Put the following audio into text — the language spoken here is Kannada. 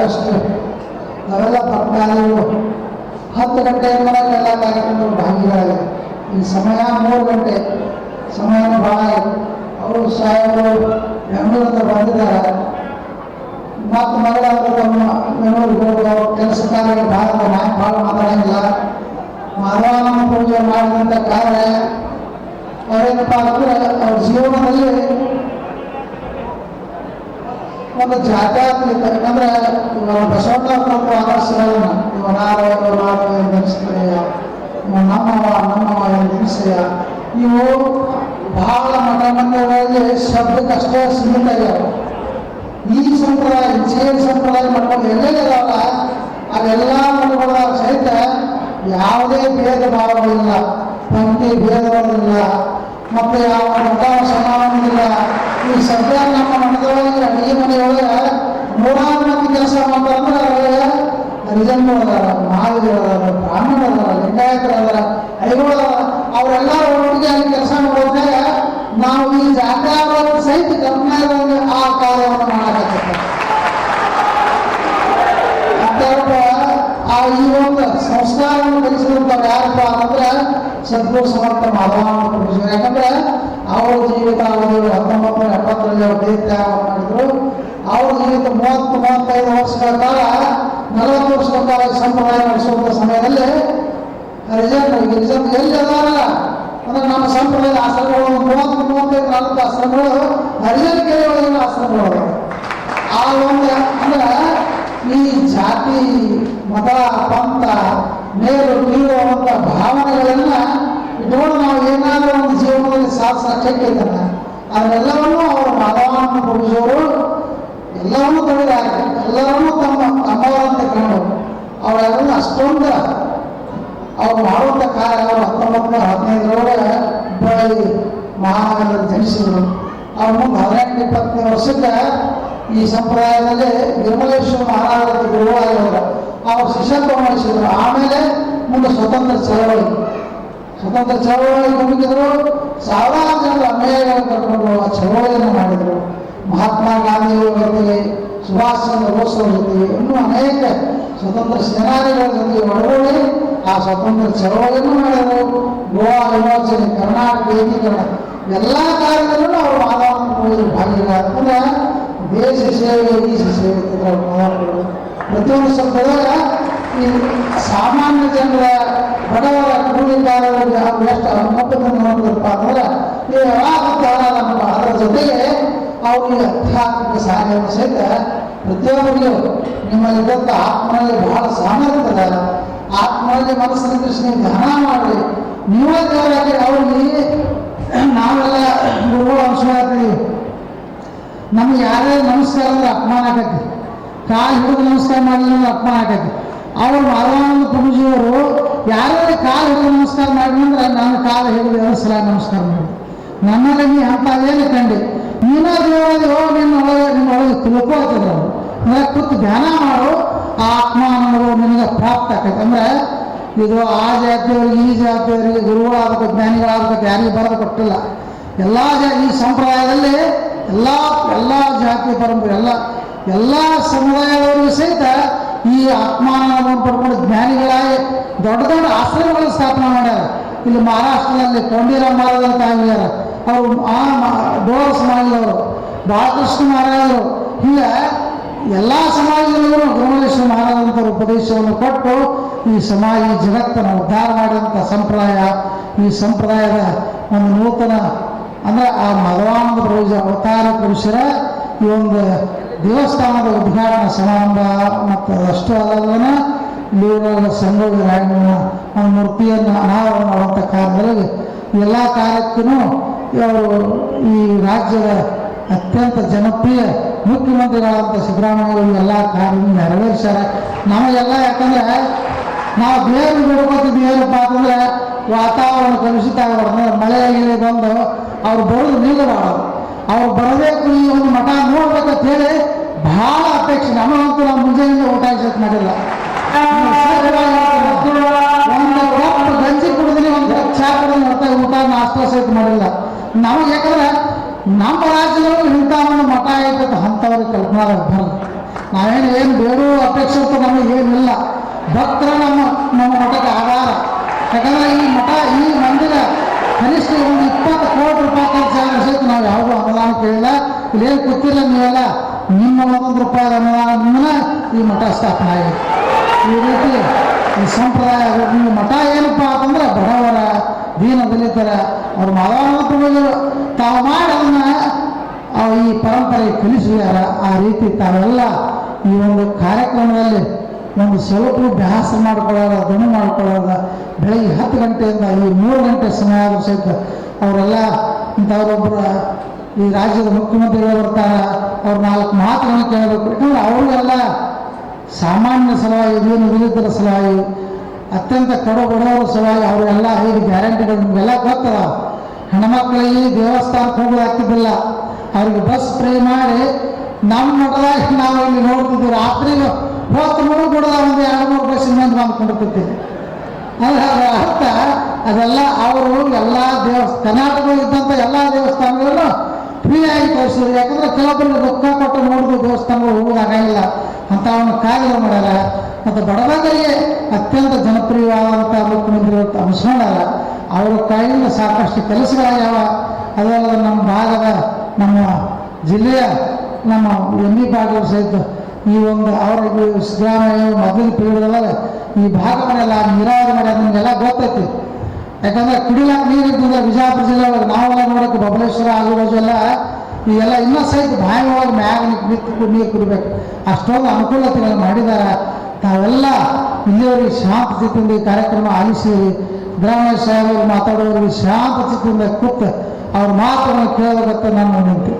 ಸಾಕಷ್ಟು ನಾವೆಲ್ಲ ಪಟ್ಟಣಗಳು ಹತ್ತು ಗಂಟೆಯಿಂದ ಎಲ್ಲ ಕಾರ್ಯಕ್ರಮಗಳು ಭಾಗಿಗಳಾಗಿವೆ ಈ ಸಮಯ ಮೂರು ಗಂಟೆ ಸಮಯ ಭಾಳ. ಅವರು ಸಾಹೇಬರು ಬೆಂಗಳೂರಿಂದ ಬಂದಿದ್ದಾರೆ ಮತ್ತು ಮಗಳಾದ್ರು ತಮ್ಮ ಬೆಂಗಳೂರಿಗೆ ಹೋಗೋದು ಕೆಲಸ ಕಾರ್ಯ ಭಾಳ ನಾನು ಭಾಳ ಮಾತಾಡಂಗಿಲ್ಲ ಮಾಧವಾನಂದ ಪೂಜೆ ಮಾಡಿದಂಥ ಕಾರ್ಯ ಅವರೇನಪ್ಪ ಅಂದರೆ ಅವ್ರ ಜೀವನದಲ್ಲಿ ಒಂದು ಜಾತ್ಯಾತೀತ ಯಾಕಂದ್ರೆ ನಾವು ಬಸವಣ್ಣ ಕೊಟ್ಟು ಆದರ್ಶಗಳನ್ನ ಇವ ನಾರ ಇವ ನಾರ ನೆನೆಸ್ತೇಯ ನಮ್ಮವ ನಮ್ಮವ ನೆನೆಸೆಯ ಇವು ಬಹಳ ಮಠ ಮಂದಿರಗಳಲ್ಲಿ ಶಬ್ದಕ್ಕಷ್ಟೇ ಸೀಮಿತ ಆಗ್ಯಾವ ಈ ಸಂಪ್ರದಾಯ ಜೇನು ಸಂಪ್ರದಾಯ ಮಠಗಳು ಎಲ್ಲೆಲ್ಲಿದಾವಲ್ಲ ಅದೆಲ್ಲ ಮಠಗಳ ಸಹಿತ ಯಾವುದೇ ಭೇದ ಭಾವಗಳಿಲ್ಲ. ಪಂಕ್ತಿ ಭೇದಗಳಿಲ್ಲ ಮತ್ತೆ ಯಾವ ಮಠ ಈ ಸರ್ಕಾರ ನಮ್ಮ ಮಠದೊಳಗೆ ಅಡುಗೆ ಮನೆಯೊಳಗೆ ನೂರಾರು ಮಂದಿ ಕೆಲಸ ಮಾಡ್ತಾರಂದ್ರೆ ಅದ್ರೊಳಗೆ ಹರಿಜನ್ಗಳು ಅದಾರ ಮಹಾವೀರರು ಅದಾರ ಒಟ್ಟಿಗೆ ಕೆಲಸ ಮಾಡೋದಾಗ ನಾವು ಈ ಜಾತ್ಯಾಗ ಸಹಿತ ಕರ್ನಾಟಕದಲ್ಲಿ ಆ ಕಾರ್ಯವನ್ನು ಅದ್ಯಾರಪ್ಪ ಆ ಈ ಒಂದು ಸಂಸ್ಕಾರವನ್ನು ಕಲಿಸಿದಂಥವ್ರು ಯಾರಪ್ಪ ಅಂತಂದ್ರೆ ಸಮರ್ಥ ಮಾಧವ ಯಾಕಂದ್ರೆ ಅವರ ಜೀವಿತ ಅವಧಿಗಳು ಅವ್ರು ದೇಹತ್ಯಾಗ ಮಾಡಿದ್ರು. ಅವ್ರ ಜೀವಿತ ಮೂವತ್ತು, ಮೂವತ್ತೈದು ವರ್ಷಗಳ ಕಾಲ, ನಲವತ್ತು ವರ್ಷಗಳ ಕಾಲ ಸಂಪ್ರದಾಯ ನಡೆಸುವಂಥ ಸಮಯದಲ್ಲಿ ಹರಿಜನ್ ರಿಸಲ್ಟ್ ಎಲ್ಲಿ ಅದಾರಲ್ಲ? ಅಂದ್ರೆ ನಮ್ಮ ಸಂಪ್ರದಾಯದ ಆಶ್ರಮಗಳು, ಮೂವತ್ತು, ಮೂವತ್ತೈದು ನಾಲ್ಕು ಆಶ್ರಮಗಳು ಹರಿಜನ್ ಒಳಗಿನ ಆಶ್ರಮಗಳು. ಆ ಒಂದು, ಅಂದ್ರೆ ಈ ಜಾತಿ, ಮತ, ಪಂಥ, ಮೇಲು ಅನ್ನುವಂಥ ಭಾವನೆಗಳನ್ನ ಇಟ್ಕೊಂಡು ನಾವು ಏನಾದರೂ ಒಂದು ಜೀವನದಲ್ಲಿ ಸಾಧಿಸಕ್ಕೆ ಅದನ್ನೆಲ್ಲವನ್ನೂ ಅವರು ಮಾಧವಾನಂದ ಕೊಡಿಸೋರು ಎಲ್ಲವನ್ನೂ ತೊಡೆದಾರೆ ಎಲ್ಲವನ್ನೂ ತಮ್ಮ ತಮ್ಮವರಂತೆ ಕಂಡು ಅವರೆಲ್ಲ ಅಷ್ಟೊಂದು ಅವ್ರು ಮಾಡುವಂಥ ಕಾರ್ಯ ಅವರು ಹತ್ತೊಂಬತ್ತು ಹದಿನೈದರೊಳಗೆ ಹುಬ್ಬಳ್ಳಿ ಮಹಾನಗರದಲ್ಲಿ ಜನಿಸಿದರು. ಅವ್ರ ಮುಂದೆ ಹದಿನೆಂಟು, ಇಪ್ಪತ್ತನೇ ವರ್ಷಕ್ಕೆ ಈ ಸಂಪ್ರದಾಯದಲ್ಲಿ ನಿರ್ಮಲೇಶ್ವರ ಮಹಾರಾಜರ ಗುರುವಾಗಿದ್ರು ಅವರು ಶಿಷ್ಯತ್ವ ಮಾಡಿಸಿದರು. ಆಮೇಲೆ ಮುಂದೆ ಸ್ವತಂತ್ರ ಚಳವಳಿ. ಸ್ವತಂತ್ರ ಚಳವಳಿ ಮುಗಿದ್ರು ಸಾವಿರಾರು ಜನರ ಅನ್ಯಾಯಗಳನ್ನು ಕರ್ಕೊಂಡು ಆ ಚಳವಳಿಯನ್ನು ಮಾಡಿದರು. ಮಹಾತ್ಮ ಗಾಂಧಿಯವರ ಜೊತೆಗೆ, ಸುಭಾಷ್ ಚಂದ್ರ ಬೋಸ್ ಅವರ ಜೊತೆಗೆ ಇನ್ನೂ ಅನೇಕ ಸ್ವತಂತ್ರ ಸೇನಾನಿಗಳ ಜೊತೆಗೆ ಒಳಗೊಳ್ಳಿ ಆ ಸ್ವತಂತ್ರ ಚಳವಳಿಯನ್ನು ಮಾಡಿದರು. ಗೋವಾ ವಿಮೋಚನೆ ಕರ್ನಾಟಕ, ಏಕೀಕರಣ ಎಲ್ಲ ಕಾರ್ಯದಲ್ಲೂ ಅವರು ಮಾನವ ಭಾಗಿಗಳಾಗ್ತಂದ್ರೆ ದೇಶ ಸೇವೆ ದೇಶ ಸೇವೆ ಅಂತ. ಪ್ರತಿಯೊಂದು ಸಂದರ್ಭದಾಗ ಈ ಸಾಮಾನ್ಯ ಜನರ ಬಡವರ ಕೂಲಿಕಾರರಿಗೆ ಅವ್ರು ಎಷ್ಟು ಹೊಂದಿರಪ್ಪ ಅಂದ್ರೆ ಈ ಅನಾಹುತ ಅದರ ಜೊತೆಗೆ ಅವ್ರಿಗೆ ಆಧ್ಯಾತ್ಮಿಕ ಸಹಾಯವನ್ನು ಸಹಿತ ಪ್ರತಿಯೊಬ್ಬರಿಗೂ ನಿಮ್ಮಲ್ಲಿದ್ದಂಥ ಆತ್ಮನಲ್ಲಿ ಬಹಳ ಸಾಮರ್ಥ್ಯದ ಆತ್ಮನಲ್ಲಿ ಮನಸ್ಸನ್ನು ಕೃಷ್ಣ ಧ್ಯಾನ ಮಾಡಿ. ನೀವೇ ದೇವರಾಗಿ ಅವ್ರಿಗೆ ನಾವೆಲ್ಲ ಗುರುಗಳು ಅಂಶವಾಗ್ತೀವಿ ನಮ್ಗೆ ಯಾರೇ ನಮಸ್ಕಾರ ಅಂದ್ರೆ ಅಪಮಾನ ಆಗತ್ತೆ. ಕಾಲು ಹಿಡಿದು ನಮಸ್ಕಾರ ಮಾಡಲಿಲ್ಲ ಅಂದ್ರೆ ಅಪಮಾನ ಆಗತ್ತೆ. ಅವರು ಮಾಧವಾನಂದ ಪ್ರಭುಜಿಯವರು ಯಾರೇ ಕಾಲು ಹಿಡಿದು ನಮಸ್ಕಾರ ಮಾಡಿ ಅಂದ್ರೆ ನಾನು ಕಾಲು ಹಿಡಿದು ಸಲ ನಮಸ್ಕಾರ ಮಾಡಿ ನನ್ನಲ್ಲಿ ನೀ ಅಂತ ಏನು ಕಂಡು? ನೀನೇ ದೇವರಾದ ನಿನ್ನ ಒಳಗೆ ನಿಮ್ಮ ಒಳಗೆ ತಿಳ್ಕೊಳ್ತಿದ್ರು. ಅವರು ಅಂದ್ರೆ ಕೂತು ಧ್ಯಾನ ಮಾಡು, ಆತ್ಮ ಅನ್ನೋದು ನಿನಗೆ ಪ್ರಾಪ್ತ ಆಕೈತೆ ಅಂದ್ರೆ ಇದು ಆ ಜಾತಿಯವರಿಗೆ, ಈ ಜಾತಿಯವರಿಗೆ ಗುರುಗಳಾಗಬೇಕು ಜ್ಞಾನಿಗಳಾಗಬೇಕು ಯಾರಿಗೂ ಬರೆದು ಕೊಟ್ಟಿಲ್ಲ. ಎಲ್ಲ ಜಾ, ಈ ಸಂಪ್ರದಾಯದಲ್ಲಿ ಎಲ್ಲ ಎಲ್ಲ ಜಾತಿ ಪರಂಪರೆ ಎಲ್ಲ ಎಲ್ಲ ಸಮುದಾಯದವರಿಗೂ ಸಹಿತ ಈ ಆತ್ಮಾನಂದವನ್ನು ಪಡ್ಕೊಂಡು ಜ್ಞಾನಿಗಳಾಗಿ ದೊಡ್ಡ ದೊಡ್ಡ ಆಶ್ರಮಗಳನ್ನು ಸ್ಥಾಪನೆ ಮಾಡ್ಯಾರ. ಇಲ್ಲಿ ಮಹಾರಾಷ್ಟ್ರದಲ್ಲಿ ಕೊಂಡೀರಾಮ್ ಮಹಾರಾಜ ಅಂತ ಆಗ್ಯಾರ ಅವರು. ಆ ಡೋರ್ಸ್ ಮಾಡಿದವರು ಬಾಲಕೃಷ್ಣ ಮಹಾರಾಜರು. ಹೀಗೆ ಎಲ್ಲ ಸಮಾಜದಲ್ಲೂ ಗುರುಮಲೇಶ್ವರ ಮಹಾರಾಜಂತರ ಉಪದೇಶವನ್ನು ಕೊಟ್ಟು ಈ ಸಮಾಜ, ಈ ಜಗತ್ತನ್ನು ಉದ್ಧಾರ ಮಾಡಿದಂಥ ಸಂಪ್ರದಾಯ, ಈ ಸಂಪ್ರದಾಯದ ಒಂದು ನೂತನ, ಅಂದರೆ ಆ ಮಧವಾನಂದ ಪ್ರಭುಜ ಅವತಾರ ಪುರುಷರ ಈ ಒಂದು ದೇವಸ್ಥಾನದ ಉದ್ಘಾಟನಾ ಸಮಾರಂಭ ಮತ್ತು ಅಷ್ಟು ಅಲ್ಲದೇ ಇಲ್ಲಿರುವ ಸಂಗೊಳ್ಳಿ ರಾಯಣ್ಣನ ಒಂದು ಮೂರ್ತಿಯನ್ನು ಅನಾವರಣ ಮಾಡುವಂಥ ಕಾರ್ಯದಲ್ಲಿ ಎಲ್ಲ ಕಾರ್ಯಕ್ಕೂ ಇವರು ಈ ರಾಜ್ಯದ ಅತ್ಯಂತ ಜನಪ್ರಿಯ ಮುಖ್ಯಮಂತ್ರಿಗಳಾದಂಥ ಸಿದ್ದರಾಮಯ್ಯ ಎಲ್ಲ ಕಾರ್ಯ ನೆರವೇರಿಸ್ಯಾರ ನಮಗೆಲ್ಲ ಯಾಕಂದ್ರೆ ನಾವು ಬೇರೆ ಬಿಡ್ಕೋತಿದ್ವಿ ಏನಪ್ಪ ಅಂತಂದ್ರೆ ವಾತಾವರಣ ಕಲುಷಿತ ಆಗಬಾರ್ದು ಮಳೆ ಬಂದು ಅವ್ರು ಬರೋದು ನಿಲ್ಲಬಾರ್ದು ಅವ್ರು ಬರಬೇಕು ಈ ಒಂದು ಮಠ ನೋಡ್ಬೇಕಂತ ಹೇಳಿ ಬಹಳ ಅಪೇಕ್ಷೆ. ನಮಗಂತೂ ನಾವು ಮುಂಜಾನೆ ಊಟ ಸಹಿತ ಮಾಡಿಲ್ಲ. ಒಂದು ಗಂಜಿ ಕುಡಿದ್ರೆ ಒಂದು ಚಹಾ ಕುಡಿದ್ರೆ ಹೊರತಾಗಿ ಊಟ ನಾಷ್ಟ ಸಹಿತ ಮಾಡಿಲ್ಲ. ನಾವು ಯಾಕಂದ್ರೆ ನಮ್ಮ ರಾಜ್ಯದವರು ಇಂಥ ಒಂದು ಮಠ ಐತೆ ಅಂಥವ್ರಿಗೆ ಕಲ್ಪನಾ ಬರಲ್ಲ ನಾವೇನು ಏನು ಬೇಡೋ ಅಪೇಕ್ಷೆ ಅಂತ ನಮಗೆ ಏನಿಲ್ಲ. ಭಕ್ತರ ನಮ್ಮ ನಮ್ಮ ಮಠಕ್ಕೆ ಆಧಾರ. ಯಾಕಂದ್ರೆ ಈ ಮಠ ಈ ಮಂದಿರ ಕನಿಷ್ಠ ಒಂದು ಇಪ್ಪತ್ತು ಕೋಟಿ ರೂಪಾಯಿ ಅನುದಾನ ಕೇಳಿಲ್ಲ ಇಲ್ಲೇನು ಗೊತ್ತಿಲ್ಲ ನೀವೆಲ್ಲ. ನಿಮ್ಮ ಒಂದೊಂದು ರೂಪಾಯಿ ಅನುದಾನದಿಂದ ಈ ಮಠ ಸ್ಥಾಪನೆ ಆಗಿದೆ ಈ ರೀತಿ ಈ ಸಂಪ್ರದಾಯ ನೀವು ಮಠ ಏನಪ್ಪ ಅಂತಂದ್ರೆ ಬಡವರ ದೀನ ದಲಿತರ ಅವ್ರ ಮಾಧವಾನಂದ ತಾವು ಅದನ್ನ ಈ ಪರಂಪರೆ ಕಲಿಸಿದಾರ. ಆ ರೀತಿ ತಾವೆಲ್ಲ ಈ ಒಂದು ಕಾರ್ಯಕ್ರಮದಲ್ಲಿ ಒಂದು ಸ್ವಲ್ಪ ಬ್ಯಾಸ ಮಾಡ್ಕೊಳ್ಳೋದ ದಣು ಮಾಡ್ಕೊಳ್ಳೋದ, ಬೆಳಗ್ಗೆ ಹತ್ತು ಗಂಟೆಯಿಂದ ಈ ಮೂರು ಗಂಟೆ ಸಮಯ ಆದರೂ ಸಹಿತ ಅವರೆಲ್ಲ ಇಂಥವ್ರೊಬ್ಬರ ಈ ರಾಜ್ಯದ ಮುಖ್ಯಮಂತ್ರಿಗಳು ಬರ್ತಾರೆ. ಅವ್ರ ನಾಲ್ಕು ಮಾತುಗಳನ್ನು ಕೇಳಬೇಕು. ಯಾಕಂದ್ರೆ ಅವ್ರಿಗೆಲ್ಲ ಸಾಮಾನ್ಯ ಸಲಹಾಯಿ ಏನು ವಿರುದ್ಧರ ಸಲಹಾಯಿ ಅತ್ಯಂತ ಕಡು ಬಡವರ ಸಲಹೆ ಅವರೆಲ್ಲ ಐದು ಗ್ಯಾರಂಟಿಗಳು ನಿಮಗೆಲ್ಲ ಗೊತ್ತದ. ಹೆಣ್ಮಕ್ಳಿಗೆ ದೇವಸ್ಥಾನಕ್ಕೆ ಹೋಗಿ ಆಗ್ತಿದ್ದಿಲ್ಲ. ಅವ್ರಿಗೆ ಬಸ್ ಫ್ರೀ ಮಾಡಿ ನಮ್ಮ ಮಠದಾಗ ನಾವು ಇಲ್ಲಿ ನೋಡ್ತಿದ್ದೀವಿ. ರಾತ್ರಿ ಹೋಗ್ತು ಮೂರು ಕೂಡ ಒಂದು ಎರಡು ಮೂರು ಬಸ್ ಇನ್ನೊಂದು ಬಂದ್ಕೊಂಡಿರ್ತಿದ್ವಿ ಅಂದ್ರೆ ಅರ್ಥ? ಅದೆಲ್ಲ ಅವರು ಎಲ್ಲ ದೇವಸ್ಥಾನ ಕರ್ನಾಟಕದಲ್ಲಿ ಇದ್ದಂಥ ಎಲ್ಲ ದೇವಸ್ಥಾನಗಳನ್ನು ಆಗಿ ತೋರಿಸಿದ್ರು. ಯಾಕಂದ್ರೆ ಕೆಲವೊಬ್ಬರು ರೊಕ್ಕ ಕೊಟ್ಟು ನೋಡಿದ್ರು ದೇವಸ್ಥಾನಗಳು ಹೋಗೋದಾಗಂಗಿಲ್ಲ ಅಂತ ಅವನು ಕಾಗದ ಮಾಡ್ಯಾರ ಮತ್ತು ಬಡವಾದರಿಗೆ ಅತ್ಯಂತ ಜನಪ್ರಿಯವಾದಂಥ ಮುಖ್ಯಮಂತ್ರಿಗಳು ಅನುಸರಣಲ್ಲ ಅವರ ಕೈಯಿಂದ ಸಾಕಷ್ಟು ಕೆಲಸಗಳಾಗ್ಯಾವ ಅದಲ್ಲದೆ ನಮ್ಮ ಭಾಗದ ನಮ್ಮ ಜಿಲ್ಲೆಯ ನಮ್ಮ ಎಂ ಇ ಪಾಟೀಲ್ ಸಹಿತ ಈ ಒಂದು ಅವರ ಸಿದ್ದರಾಮಯ್ಯ ಮೊದಲು ಪೀಳಿಗೆದೊಳಗೆ ಈ ಭಾಗವನ್ನೆಲ್ಲ ನೀರಾವರಿ ಮಾಡ್ಯಾರ ನಿಮಗೆಲ್ಲ ಗೊತ್ತೈತಿ. ಯಾಕಂದ್ರೆ ಕುಡಿಲಾಕ ನೀರು ವಿಜಯಪುರ ಜಿಲ್ಲೆ ನಾವೆಲ್ಲ ನೋಡಕ್ಕೆ ಬಬಲೇಶ್ವರ ಆಜುಬಾಜು ಎಲ್ಲ ಈ ಎಲ್ಲ ಇನ್ನೂ ಸಹಿತ ಬಾಯಿ ಒಳಗೆ ಮ್ಯಾಗ ನಿಂತು ನೀರು ಕುಡಿಬೇಕು. ಅಷ್ಟೊಂದು ಅನುಕೂಲತೆಗಳನ್ನು ಮಾಡಿದ್ದಾರೆ. ತಾವೆಲ್ಲ ಇಲ್ಲಿಯವರಿಗೆ ಶಾಂತ ಚಿತ್ತದಿಂದ ಈ ಕಾರ್ಯಕ್ರಮ ಆಲಿಸಿರಿ ಬ್ರಾಹ್ಮಣ ಸಾಹೇಬರು ಮಾತಾಡೋರಿಗೆ ಶಾಂತ ಚಿತ್ತದಿಂದ ಕೂತು ಅವ್ರ ಮಾತುಗಳನ್ನು ಕೇಳಬೇಕಂತ ನಾನು ವಿನಂತಿ.